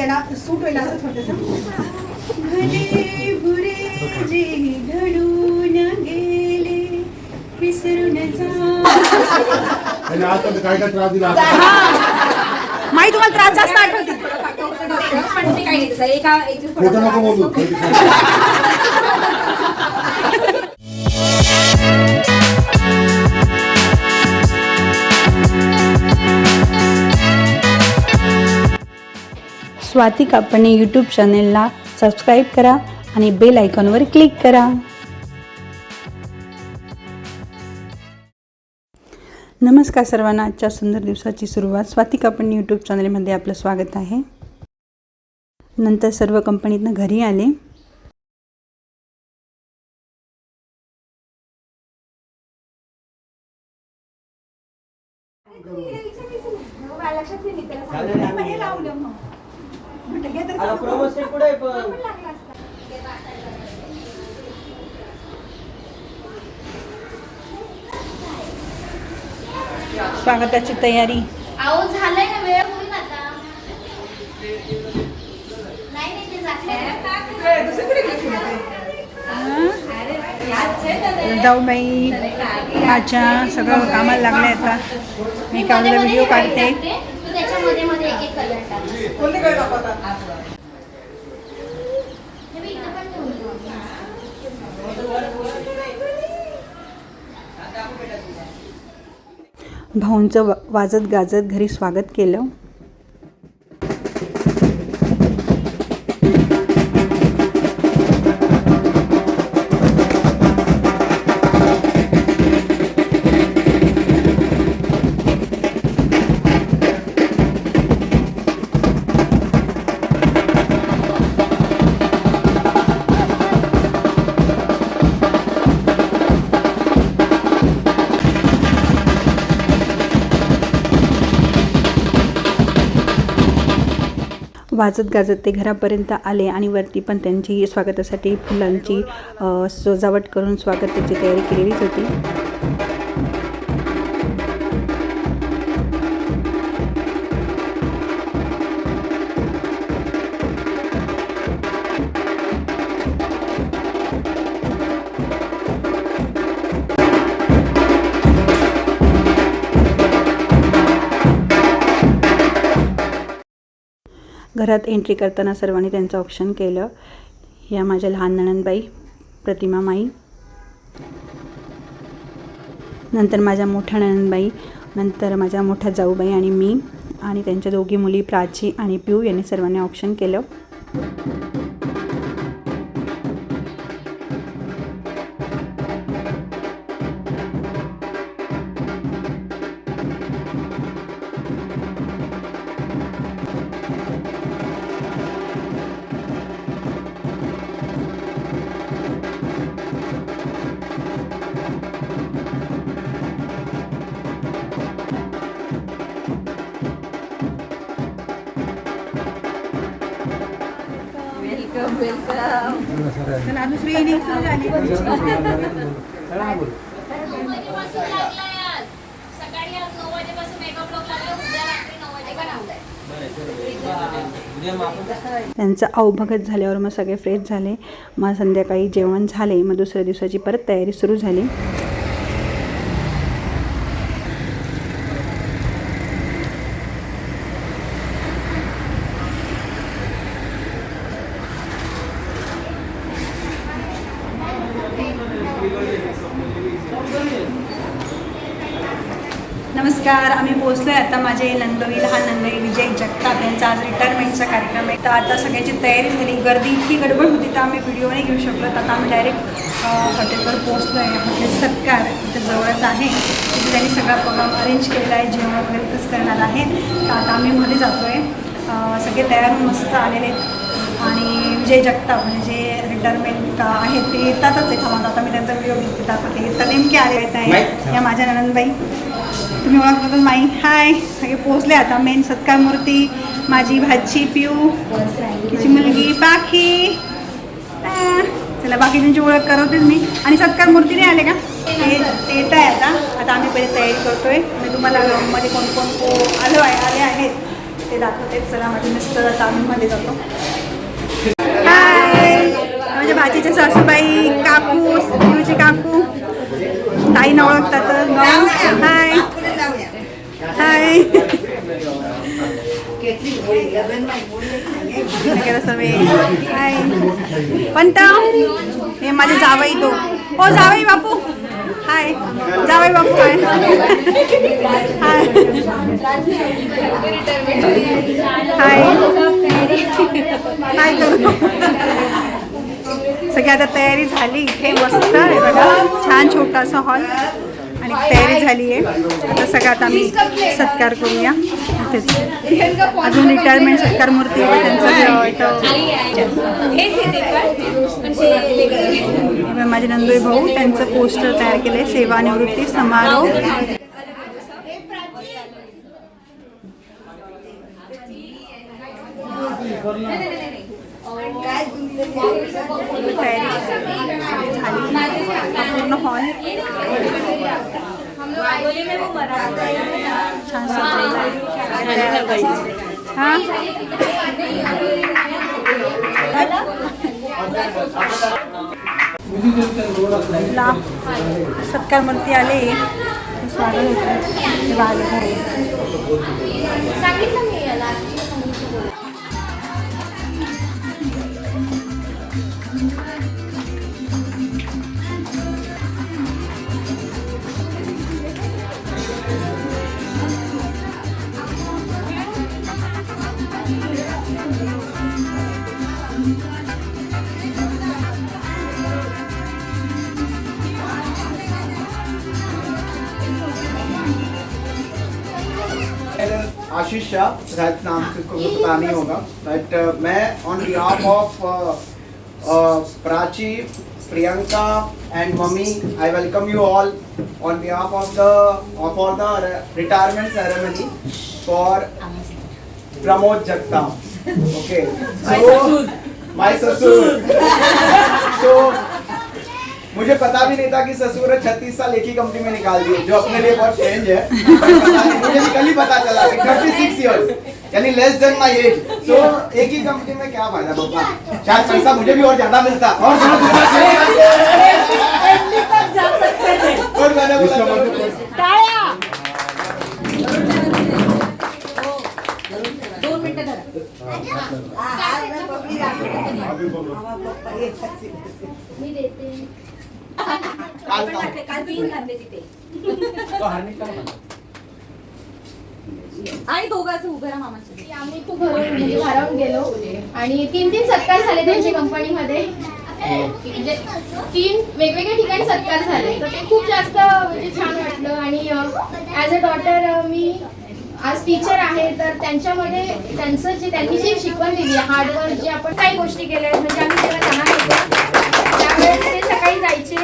त्याला सूट होईल असं थोडंसं. भले बुरे जे घडून गेले विसरून जा. काय काय त्रास दिला? माही तुम्हाला त्रास जास्त आठवते. पण ते काही नाही. तसं. एका स्वाती कापणे यूट्यूब चॅनेलला सबस्क्राईब करा आणि बेल आयकॉनवर क्लिक करा. नमस्कार सर्वांना आजच्या सुंदर दिवसाची सुरुवात स्वाती कापणे यूट्यूब चॅनेलमध्ये आपलं स्वागत आहे. नंतर सर्व कंपनीतनं घरी आले लक्षात नाही त्याला हे लावलं मग म्हटलं हे तर आता प्रमोशन पुढे पण स्वागताची तयारी. अहो झालंय ना वेळ होईल आता. नाही नाही ते जाऊबाई आच्या सगळं कामाला लागले आता. मी कावला व्हिडिओ काढते. तू त्याच्यामध्ये मध्ये एक एक कलर टाक हे बघ, इथं पण ठेवून ठेव. भाऊंचं वा- वाजत गाजत घरी स्वागत केलं. वाजत गाजत ते घरापर्यंत आले आणि वरती पण त्यांची स्वागतासाठी फुलांची सजावट करून स्वागताची तयारी केलेलीच होती. घरात एंट्री करताना सर्वांनी त्यांचं ऑप्शन केलं. या माझ्या लहान नणनबाई प्रतिमा माई. नंतर माझ्या मोठ्या नणनबाई नंतर माझ्या मोठ्या जाऊबाई आणि मी आणि त्यांच्या दोघी मुली प्राची आणि पिऊ यांनी सर्वांनी ऑप्शन केलं. त्यांचं अवभगत झाल्यावर मग सगळे फ्रेश झाले. मग संध्याकाळी जेवण झाले. मग दुसऱ्या दिवसाची परत तयारी सुरू झाली नमस्कार आहे. आता माझे नंदोई लहान नंदोई विजय जगताप यांचा आज रिटायरमेंटचा कार्यक्रम आहे. तर आता सगळ्याची तयारी झाली. गर्दी इतकी गडबड होती तर आम्ही व्हिडिओ नाही घेऊ शकलो. तर आता आम्ही डायरेक्ट हॉटेलवर पोहोचलो आहे हॉटेल सत्कार इथं जवळच आहे. तिथे त्यांनी सगळा प्रोग्राम अरेंज केलेला आहे. जेवण वगैरे तसं करणार आहे. तर आता आम्ही मध्ये जातो आहे सगळे तयार होऊन मस्त आलेले आहेत. आणि विजय जगताप म्हणजे जे रिटायरमेंट आहेत ते येतातच आहे थांबत आता मी त्यांचा व्हिडिओ घेते दाखवते. तर नेमके आले आहेत आहे या माझ्या ननंदबाई. तुम्ही ओळख बघून माई. हाय. सगळे पोचले आता. मेन सत्कार मूर्ती माझी भाची पिऊ तिची मुलगी बाकी. चला बाकीच्यांची ओळख करवतेच मी. आणि सत्कार मूर्ती नाही आले का? ते येत आहे आता. आता आम्ही पहिले तयारी करतोय. मी तुम्हाला मध्ये कोण कोण को आलो आहे आले आहेत ते दाखवते. चला माझे मिस्टर आता आम्ही मध्ये जातो. माझ्या सासूबाई काकू गुरुजी काकू. ताईनं ओळखतात. हाय हाय हाय पंत हे माझे जावई तो हो जावई बापू. हाय जावई बापू हाय हाय हाय हाय करू सगळी आता तयारी झाली इथे मस्त बघा. छान छोटासा हॉल आणि तयारी झाली आहे. आता सगळं आता आम्ही सत्कार करूया. इथेच. अजून रिटायरमेंट सत्कार मूर्ती त्यांचं माझे नंदोई भाऊ त्यांचं पोस्टर तयार केलंय सेवानिवृत्ती समारोह. तयारी झाली पूर्ण हॉल छान. हा? ला. सत्कार मूर्ती आले. स्वागत होतं. आले घरी. आशीष शाह शायद नाम से को पता नहीं होगा। बट मैं on behalf of Prachi Priyanka and mummy I welcome you all on behalf of the for the retirement ceremony for Pramod Jagtap okay so my ससुर सो मुझे पता भी नहीं था कि ससुर छत्तीस साल एक ही कंपनी में निकाल दिए जो अपने लिए बहुत चेंज है मुझे कल ही पता चला कि थर्टी सिक्स ईयर्स यानी less than my age so एक ही कंपनी में क्या फ़ायदा पापा शायद पैसा मुझे भी और ज़्यादा मिलता और तीन आणि दोघं असं उभं राहा मामाच्या आम्ही खूप म्हणजे गेलो. आणि तीन तीन सत्कार झाले त्यांच्या कंपनीमध्ये म्हणजे तीन वेगवेगळ्या ठिकाणी सत्कार झाले. तर ते खूप जास्त म्हणजे छान वाटलं. आणि ॲज अ डॉटर मी आज टीचर आहे तर त्यांच्यामध्ये त्यांचं जे त्यांनी जे शिकवण दिली हार्डवर्क जे आपण काही गोष्टी केल्या म्हणजे आम्ही तेव्हा लहान होतो सकाळी जायचे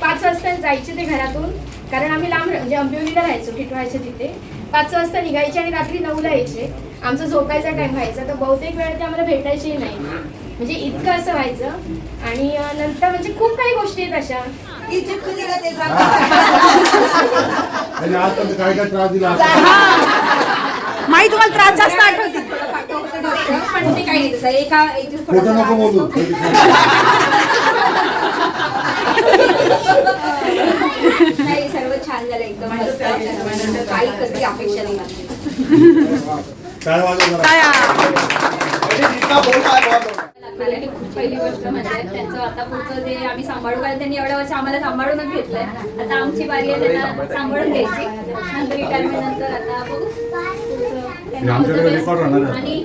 पाच वाजता जायचे ते घरातून. कारण आम्ही लांब म्हणजे अंबिवलीला राहायचो टिटवायचे तिथे. पाच वाजता निघायचे आणि रात्री नऊला यायचे. आमचा झोपायचा टाइम व्हायचा. तर बहुतेक वेळा ते आम्हाला भेटायचेही नाही. म्हणजे इतकं असं व्हायचं. आणि नंतर म्हणजे खूप काही गोष्टी आहेत अशा. आणि काय काय त्रास दिला? माई तुम्हाला त्रास जास्त आठवते. पण ते काही नाही. तसं एका एक नको बोलू. नाही सर्व छान झालं एकदम मस्त काही कसली अपेक्षा नाही माझी. लागणार खूप पहिली गोष्ट म्हणजे त्यांचं आता पुढचं ते आम्ही सांभाळू कारण त्यांनी एवढ्या वर्ष आम्हाला सांभाळूनच घेतलंय. आता आमची बारी आहे त्यांना सांभाळून घ्यायची. नंतर रिटायरमेंट नंतर आता बघू. पुढचं त्यांना आमच्याकडे होतं record राहणार आहे. आणि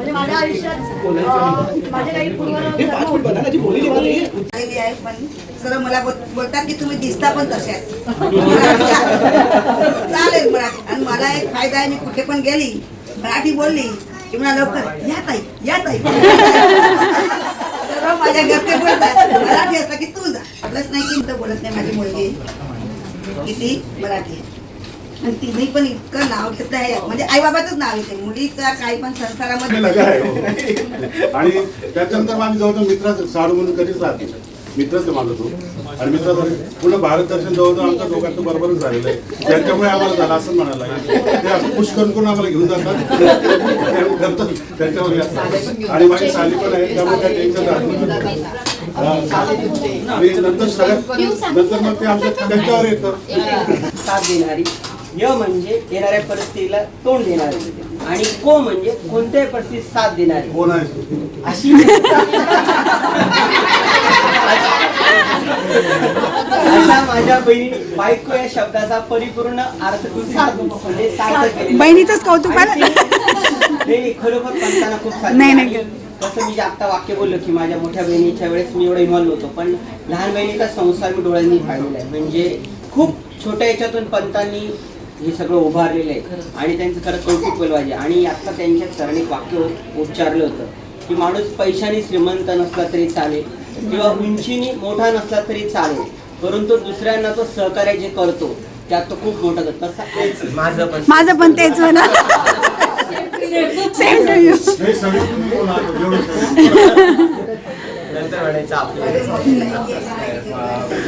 म्हणजे माझ्या आयुष्यात अं, माझे काही पूर्व आलेली आहे पण सर मला बोल- बोलतात की तुम्ही दिसता पण तशाच चालेल मराठी. आणि मला एक फायदा आहे मी कुठे पण गेली मराठी बोलली की मला लवकर या ताई या ताई. सर्व माझ्या घरचे बोलतात. मराठी असलं की तू जा. प्लस नाही की बोलत नाही माझी मुलगी किती मराठी आहे. आणि तिने पण इतकं नाव घेत आहे. म्हणजे आईबाबाचंच नाव येते मुलीचा काही पण संसारामध्ये लगा आहे. हो. आणि त्याच्यानंतर आम्ही जवळजवळ मित्राचं साडू म्हणून कधीच राहते मित्राचं माझं तो. आणि मित्राचं पूर्ण भारत दर्शन जवळजवळ आमच्या दोघांचं बरोबरच झालेलं आहे. त्याच्यामुळे आम्हाला झालं असं म्हणायला लागेल. ते असं पुश करून करून आम्हाला घेऊन जातात? त्याच्यावर हे. आणि माझी साली पण आहे त्यामुळे काय टेन्शन राहत नाही. हा. आणि नंतर सगळ्यात नंतर मग ते आमच्या त्यांच्यावर येतं. साथ देणारी. य म्हणजे येणाऱ्या परिस्थितीला तोंड देणारी आणि को म्हणजे कोणत्याही परिस्थितीत साथ देणारी कोण आहे अशी अशा माझ्या बहिणी बायको या शब्दाचा परिपूर्ण अर्थ म्हणजे सार्थ. बहिणीचंच कौतुक नाही खरोखर पंताना खूप साथ नाही. नाही. तसं मी जे आत्ता वाक्य बोललो की माझ्या मोठ्या बहिणीच्या वेळेस मी एवढा इन्व्हॉल्व होतो पण लहान बहिणीचा संसार मी डोळ्यांनी पाहिलेला आहे म्हणजे खूप छोट्या याच्यातून पंतांनी हे सगळं उभारलेलं आहे. आणि त्यांचं खरं कौतुक केलं पाहिजे आणि आता त्यांच्या सरांनी एक वाक्य उच्चारलं होतं की माणूस पैशाने श्रीमंत नसला तरी चालेल किंवा उंचीने मोठा नसला तरी चालेल. परंतु दुसऱ्यांना तो सहकार्य जे करतो. त्यात तो खूप मोठा करतो. माझं पण माझं पण तेच म्हणा सेम टू यू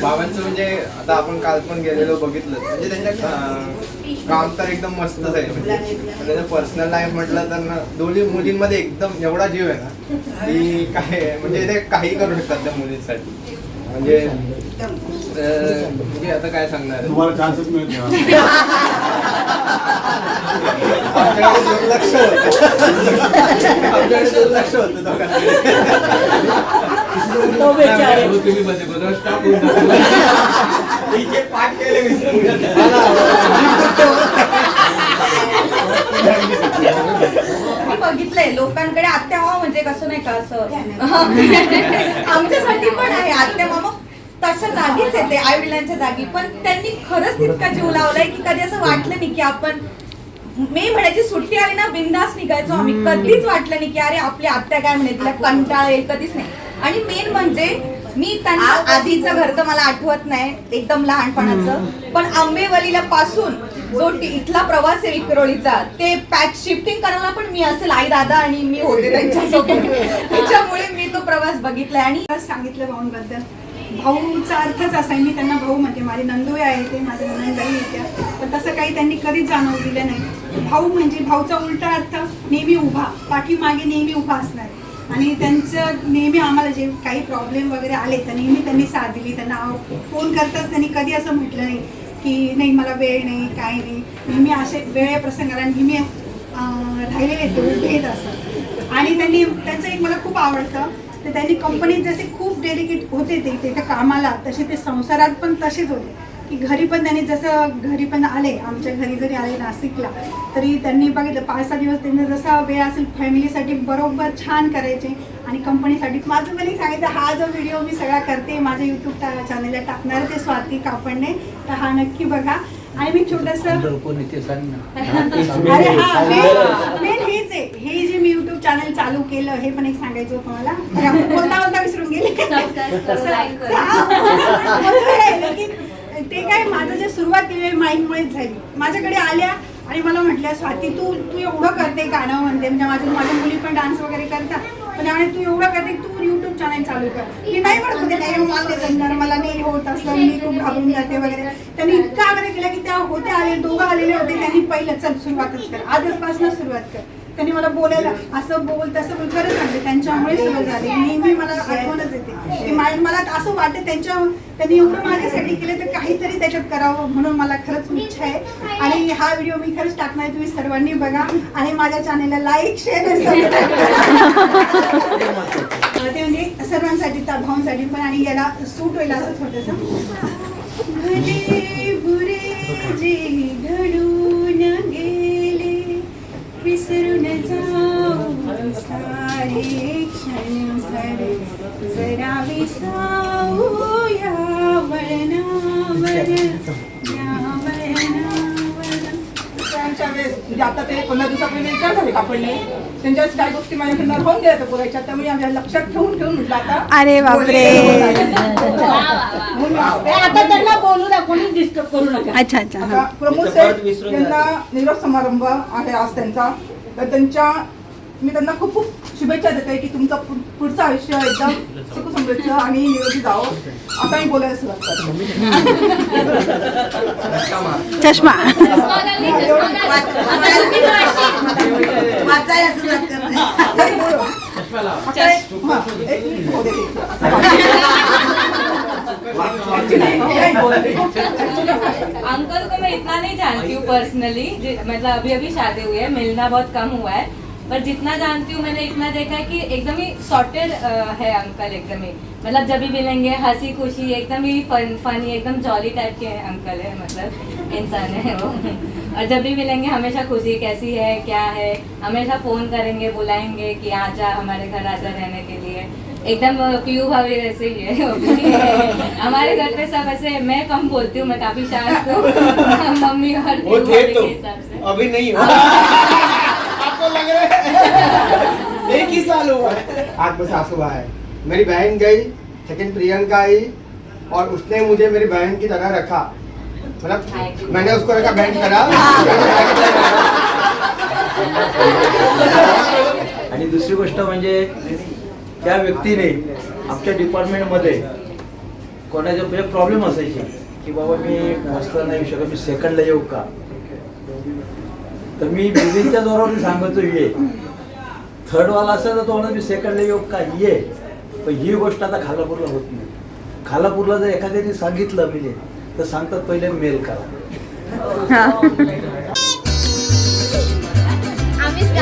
बाबांचं म्हणजे आता आपण काल पण गेलेलो बघितलं. म्हणजे त्यांच्या काम तर एकदम मस्तच आहे. म्हणजे त्याचं पर्सनल लाईफ म्हटलं तर ना दोन्ही मुलींमध्ये एकदम एवढा जीव आहे ना की काय म्हणजे ते काही करू शकतात त्या मुलींसाठी. म्हणजे म्हणजे आता काय सांगणार? तुम्हाला चान्सच मिळत नाही. आमच्याकडे दुर्लक्ष होतं. आमच्याकडे दुर्लक्ष होतं दोघांकडे जे पाठ केले विसरून गेले. मी बघितलंय लोकांकडे आत्या मामा म्हणजे कसं नाही का असं? आमच्यासाठी पण आहे आत्या मामा तशा जागीच येते आई वडिलांच्या जागी. पण त्यांनी खरंच तितका जीव लावलाय की कधी असं वाटलं नाही की आपण मे महिन्याची सुट्टी आली ना बिंदास निघायचो आम्ही. कधीच वाटलं नाही की अरे आपली आत्या काय म्हणे तिला कंटाळा येईल कधीच नाही. आणि मेन म्हणजे मी त्यांचं आधीचं घर तर मला आठवत नाही एकदम लहानपणाचं. पण आंबेवलीला पासून जो इथला प्रवास आहे विक्रोळीचा ते पॅच शिफ्टिंग करायला पण मी असेल आई दादा आणि मी होते त्यांच्यासोबत. त्याच्यामुळे मी तो प्रवास बघितलाय. आणि आज सांगितलं भाऊंबद्दल. भाऊचा अर्थच असा आहे मी त्यांना भाऊ म्हणते. माझे नंदोई आहे ते माझ्या नंदाई येत्या. पण तसं काही त्यांनी कधीच जाणवलेलं नाही. भाऊ म्हणजे भाऊचा उलटा अर्थ नेहमी उभा. पाठीमागे नेहमी उभा असणार. आणि त्यांचं नेहमी आम्हाला जे काही प्रॉब्लेम वगैरे आले तर नेहमी त्यांनी साथ दिली. त्यांना फोन करताच त्यांनी कधी असं म्हटलं नाही की नाही मला वेळ नाही काय नाही. नेहमी असे वेळे प्रसंगाला नेहमी राहिलेले ते असं. आणि त्यांनी त्यांचं एक मला खूप आवडतं तर त्यांनी कंपनीत जसे खूप डेडिकेट होते ते ते त्या कामाला तसे ते संसारात पण तसेच होते. की घरी पण त्यांनी जसं घरी पण आले आमच्या घरी जरी आले नाशिकला तरी त्यांनी बघितलं पाच सहा दिवस त्यांना जसा वेळ असेल फॅमिलीसाठी बरोबर छान करायचे आणि कंपनीसाठी. माझं पण एक सांगायचं हा जो व्हिडिओ मी सगळा करते माझ्या यूट्यूब चॅनलला टाकणार आहे ते स्वाती कापडणे तर हा नक्की बघा. आणि मी छोटंसं अरे हा मेन मेन हेच आहे. हे जे मी युट्यूब चॅनल चालू केलं हे पण एक सांगायचं होतं मला. बोलता बोलता विसरून गेले. ते काय माझं जे सुरुवात केली माईकमुळेच झाली. माझ्याकडे आल्या आणि मला म्हटल्या स्वाती तू तू एवढं करते गाणं म्हणते. म्हणजे माझ्या माझ्या मुली पण डान्स वगैरे करतात. पण आणि तू एवढं करते तू युट्यूब चॅनल चालू कर. मी नाही म्हणत होते नाही मला जमणार मला नाही होत असं मी खूप घाबरून जाते वगैरे. त्यांनी इतका आग्रह केला की त्या होते आले दोघं आलेले होते त्यांनी पहिलं चल सुरुवातच कर. आजपासून सुरुवात कर. त्यांनी मला बोलायला असं बोल तसं बोल खरं सांगते त्यांच्यामुळे सगळं झाले. नेहमी मला आठवणच येते. की मला असं वाटतं त्यांच्या त्यांनी एवढं माझ्यासाठी केलं तर काहीतरी त्याच्यात करावं म्हणून मला खरंच इच्छा आहे. आणि हा व्हिडिओ मी खरंच टाकणार आहे, तुम्ही सर्वांनी बघा. आणि माझ्या चॅनेलला लाईक शेअर ते म्हणजे सर्वांसाठी भाऊंसाठी पण. आणि याला सूट होईल असं थोडंसं. बुरे जे घडून गेले विसरून जाऊ सारे क्षण भर जरा विसाऊ या वळणावर या वळणावर. वेळेस म्हणजे आता ते पंधरा दिवसापूर्वी झाले कापडले त्यांच्या वेळेस काही गोष्टी माझ्याकडनं गेल्या होत्या बोलायच्या त्यामुळे आम्ही लक्षात ठेवून ठेवून म्हटलं आता अरे बापरे. आता त्यांना बोलू द्या कोणी डिस्टर्ब करू नका अच्छा अच्छा आता हा. प्रमोद साहेब यांना. निरोप समारंभ आहे आज त्यांचा तर त्यांच्या मी त्यांना खूप खूप शुभेच्छा देते की तुमचं पु- पुढचं आयुष्य एकदम सुख समृद्ध आणि निरोगी जावं आता मी बोलायला सुरुवात करते चष्मा. वाचायला सुरुवात. अंकल को मैं इतना नहीं जानती हूँ पर्सनली मतलब अभी अभी शादी हुई है मिलना बहुत कम हुआ है। पर जितना जानती हूँ मैंने इतना देखा है कि एकदम ही सॉर्टेड है अंकल एकदम ही। मतलब जब भी मिलेंगे हँसी खुशी एकदम ही फन फनी एकदम जॉली टाइप के अंकल है मतलब इंसान है वो। और जब भी मिलेंगे हमेशा खुशी कैसी है क्या है हमेशा फ़ोन करेंगे बुलाएँगे कि आ जा हमारे घर आजा रहने के लिए। एकदम पीयू भाभी वैसे ही है। हमारे घर पे सब ऐसे मैं कम बोलती हूँ मैं काफ़ी शांत हूँ। मम्मी और तो अभी नहीं आपको लग रहा है। एक ही साल हुआ है। आज बस आंसू है। मेरी बहन गई सेकंड प्रियंका आई और उसने मुझे मेरी बहन की तरह रखा। मतलब मैंने उसको रखा बहन की तरह आणि दुसरी गोष्ट म्हणजे त्या व्यक्तीने आमच्या डिपार्टमेंटमध्ये कोणाचे म्हणजे प्रॉब्लेम असायचे की बाबा मी नाही येऊ शकत मी सेकंडला येऊ का? तर मी बिल्डिंगच्या जोरावर सांगतो ये. थर्डवाला असेल तर तो मी सेकंडला येऊ का? ये. पण ही गोष्ट आता खालापूरला होत नाही. खालापूरला जर एखाद्याने सांगितलं म्हणजे तर सांगतात पहिले मेल करा. आम्हीच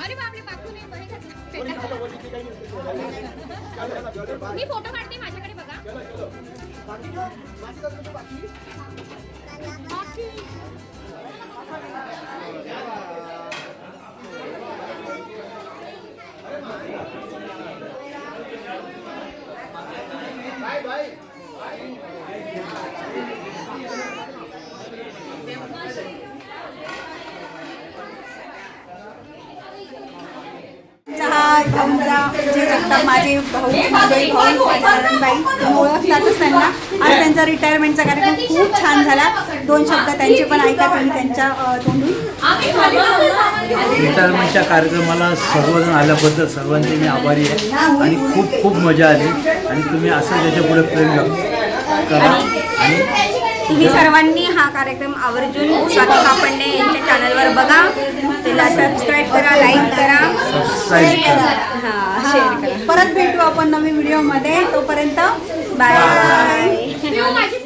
अरे बापरे बाकू मी फोटो काढते माझ्याकडे बघा. चहा आमचा जगताप माझे भाऊ माझे भाऊ आनंदबाई ओळखतातच त्यांना. आज त्यांचा रिटायरमेंटचा कार्यक्रम खूप छान झाला. दोन शब्द त्यांचे पण ऐका तुम्ही त्यांच्या तोंडून. रिटायरमेंटच्या कार्यक्रमाला सर्वजण आल्याबद्दल सर्वांचे मी आभारी आहे. आणि खूप खूप मजा आली. आणि तुम्ही असं त्याच्या पुढे प्रेम करा. आणि तुम्ही सर्वांनी हा कार्यक्रम आवर्जून स्वाती कापडणे यांच्या चॅनलवर बघा. त्याला सबस्क्राईब करा लाईक करा. हा शेअर करा. परत भेटू आपण नवीन व्हिडिओमध्ये तोपर्यंत बाय माझी